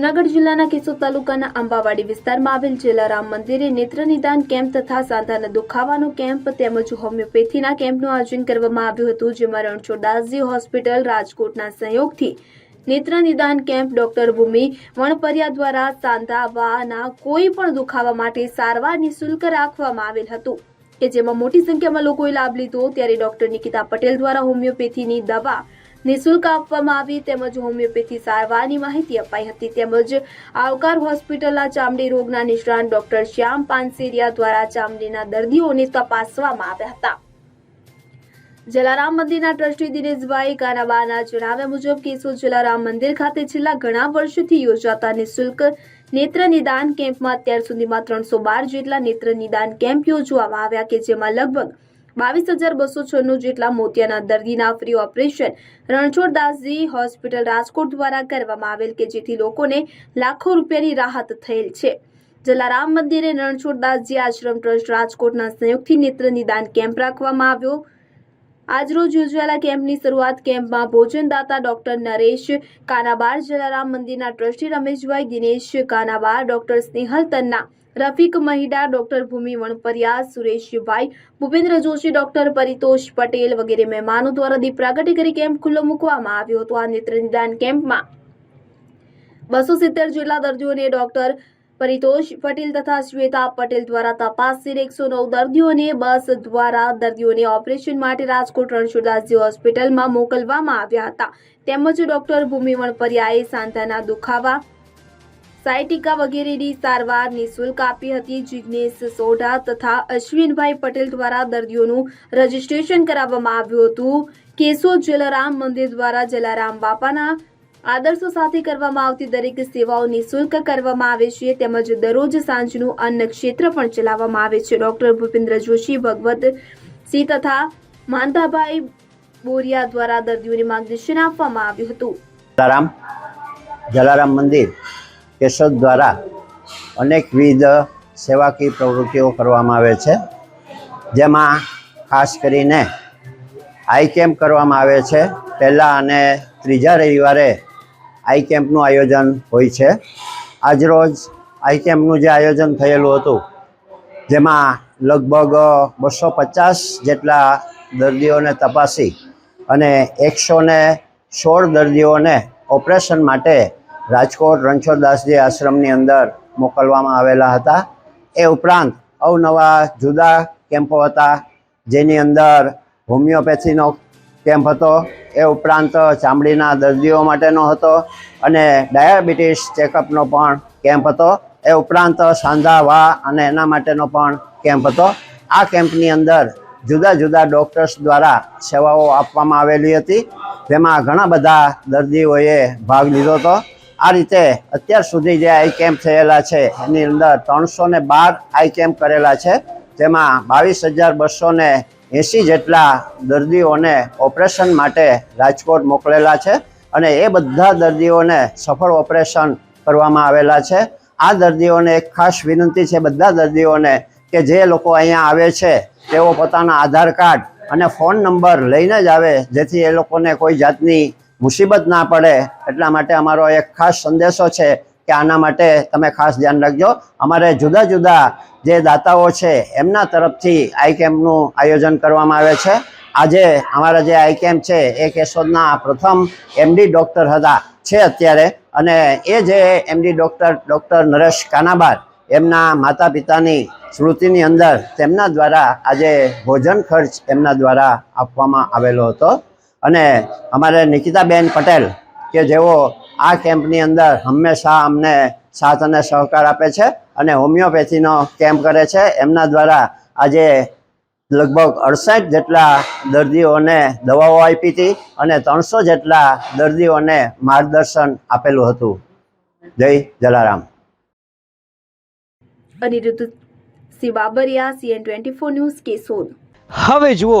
જૂનાગઢ જિલ્લાના કેશોદ તાલુકાના અંબાવાડી વિસ્તારમાં આવેલ જલારામ મંદિરે નેત્ર નિદાન કેમ્પ તથા સાંધાના દુખાવાનો કેમ્પ તેમજ હોમિયોપેથીના કેમ્પનું આયોજન કરવામાં આવ્યું હતું, જેમાં રણછોડદાસજી હોસ્પિટલ, રાજકોટના સહયોગથી નેત્ર નિદાન કેમ્પ ડોક્ટર ભૂમિ વણપરિયા દ્વારા સાંધાવાના કોઈ પણ દુખાવા માટે સારવાર નિઃશુલ્ક રાખવામાં આવેલ હતું, કે જેમાં મોટી સંખ્યામાં લોકોએ લાભ લીધો. ત્યારે ડોક્ટર નિકિતા પટેલ દ્વારા હોમિયોપેથીની દવા નિઃશુલ્ક આપવામાં આવી તેમજ હોમિયોપેથી સારવારની માહિતી અપાઈ હતી. તેમજ આવકાર હોસ્પિટલના ચામડી રોગના નિષ્ણાંત ડોક્ટર શ્યામ પાનસેરિયા દ્વારા ચામડીના દર્દીઓને તપાસવામાં આવ્યા હતા. જલારામ મંદિરના ટ્રસ્ટી દિનેશભાઈ કાનાબાના જણાવ્યા મુજબ કેશોદ જલારામ મંદિર ખાતે છેલ્લા ઘણા વર્ષોથી યોજાતા નિઃશુલ્ક નેત્ર નિદાન કેમ્પમાં અત્યાર સુધીમાં ત્રણસો બાર જેટલા નેત્ર નિદાન કેમ્પ યોજવામાં આવ્યા કે જેમાં લગભગ બાવીસ હજાર બસો છન્નું જેટલા મોતિયાના દર્દીના free operation Ranchhoddasji hospital Rajkot દ્વારા કરવામાં આવેલ કે જેથી લોકોને લાખો રૂપિયાની રાહત થયેલ છે. જલારામ મંદિરે રણછોડદાસજી આશ્રમ ટ્રસ્ટ રાજકોટના સંયુક્તથી નેત્ર નિદાન કેમ્પ રાખવામાં આવ્યો. આજરોજ યોજાયેલા કેમ્પની શરૂઆત કેમ્પમાં ભોજનદાતા ડોક્ટર નરેશ કાનાબાર, જલારામ મંદિરના trustee Rameshbhai, Dinesh Kanabar, doctor Snehal Tanna Rafiq Mahida, doctor Bhoomi Vanpariya, Sureshbhai Bhupendra Joshi, doctor Paritosh Patel વગેરે મહેમાનો દ્વારા દીપ પ્રાગટ્ય કરી કેમ્પ ખુલ્લો મૂકવામાં આવ્યો હતો. આ નેત્ર નિદાન કેમ્પમાં બસો સિત્તેર જેટલા દર્દીઓને ડોક્ટર પરિતોષ પટેલ તથા શ્વેતા પટેલ દ્વારા તપાસી એકસો નવ દર્દીઓને બસ દ્વારા દર્દીઓને ઓપરેશન માટે રાજકોટ રણછોડદાસજી હોસ્પિટલમાં મોકલવામાં આવ્યા હતા. તેમજ ડોક્ટર ભૂમિ વણપરિયાએ સાંધાના દુખાવા સાયટિકા વગેરેની સારવાર નિઃશુલ્ક આપી હતી જિજ્ઞેશ સોઢા તથા અશ્વિનભાઈ પટેલ દ્વારા દર્દીઓનું રજીસ્ટ્રેશન કરાવવામાં આવ્યું હતું. કેશો જલારામ મંદિર દ્વારા જલારામ બાપાના આદર્શો સાથે કરવામાં આવતી દરેક સેવાઓ નિઃશુલ્ક કરવામાં આવે છે તેમજ દરરોજ સાંજનું અન્ન ક્ષેત્ર પણ ચલાવવામાં આવે છે. ડોક્ટર ભૂપેન્દ્ર જોશી, ભગવત સિંહ તથા માંધાભાઈ બોરિયા દ્વારા દર્દીઓને માર્ગદર્શન આપવામાં આવ્યું હતું. જલારામ મંદિર. કેશોદ દ્વારા અનેકવિધ સેવાકીય પ્રવૃત્તિઓ કરવામાં આવે છે. જેમાં ખાસ કરીને આઈ કેમ્પ કરવામાં આવે છે. પહેલાં અને ત્રીજા રવિવારે આઈ કેમ્પનું આયોજન હોય છે. આજરોજ આઈ કેમ્પનું જે આયોજન થયેલું હતું, જેમાં લગભગ બસો પચાસ જેટલા દર્દીઓને તપાસી અને એકસો સોળ દર્દીઓને ઓપરેશન માટે રાજકોટ રણછોડદાસજી આશ્રમની અંદર મોકલવામાં આવેલા હતા. એ ઉપરાંત અવનવા જુદા કેમ્પો હતા, જેની અંદર હોમિયોપેથીનો કેમ્પ હતો, એ ઉપરાંત ચામડીના દર્દીઓ માટેનો હતો અને ડાયાબિટીસ ચેકઅપનો પણ કેમ્પ હતો. એ ઉપરાંત સાંધા વા અને એના માટેનો પણ કેમ્પ હતો. આ કેમ્પની અંદર જુદા જુદા ડૉક્ટર્સ દ્વારા સેવાઓ આપવામાં આવેલી હતી, જેમાં ઘણા બધા દર્દીઓએ ભાગ લીધો હતો. આ રીતે અત્યાર સુધી જે આઈ કેમ્પ થયેલા છે, એની અંદર ત્રણસો ને બાર આઈ કેમ્પ કરેલા છે, જેમાં બાવીસ હજાર બસો ને એંસી જેટલા દર્દીઓને ઓપરેશન માટે રાજકોટ મોકલેલા છે અને એ બધા દર્દીઓને સફળ ઓપરેશન કરવામાં આવેલા છે. આ દર્દીઓને એક ખાસ વિનંતી છે બધા દર્દીઓને કે જે લોકો અહીંયા આવે છે, તેઓ પોતાના આધાર કાર્ડ અને ફોન નંબર લઈને જ આવે, જેથી એ લોકોને કોઈ જાતની મુસીબત ના પડે એટલા માટે અમારો એક ખાસ સંદેશો છે કે આના માટે તમે ખાસ ધ્યાન રાખજો. અમારે જુદા જુદા જે દાતાઓ છે, એમના તરફથી આઈ કેમ્પનું આયોજન કરવામાં આવે છે. આજે અમારા જે આઈ કેમ્પ છે, એ કેશોદના પ્રથમ એમડી ડૉક્ટર હતા, છે અત્યારે. અને એ જે MD doctor doctor Naresh Kanabar, એમના માતા પિતાની સ્મૃતિની અંદર તેમના દ્વારા આજે ભોજન ખર્ચ એમના દ્વારા આપવામાં આવેલો હતો. અને અમારે નિકિતાબેન પટેલ કે જેઓ આ કેમ્પની અંદર હંમેશા અમને સાથ અને સહકાર આપે છે અને હોમિયોપેથીનો કેમ્પ કરે છે. એમના દ્વારા આજે લગભગ અડસઠ જેટલા દર્દીઓને દવાઓ આપી હતી અને ત્રણસો જેટલા દર્દીઓને માર્ગદર્શન આપેલું હતું. જય Jalaram. Aniruddh Sinh Babariya CN twenty four news Keshod હવે જુઓ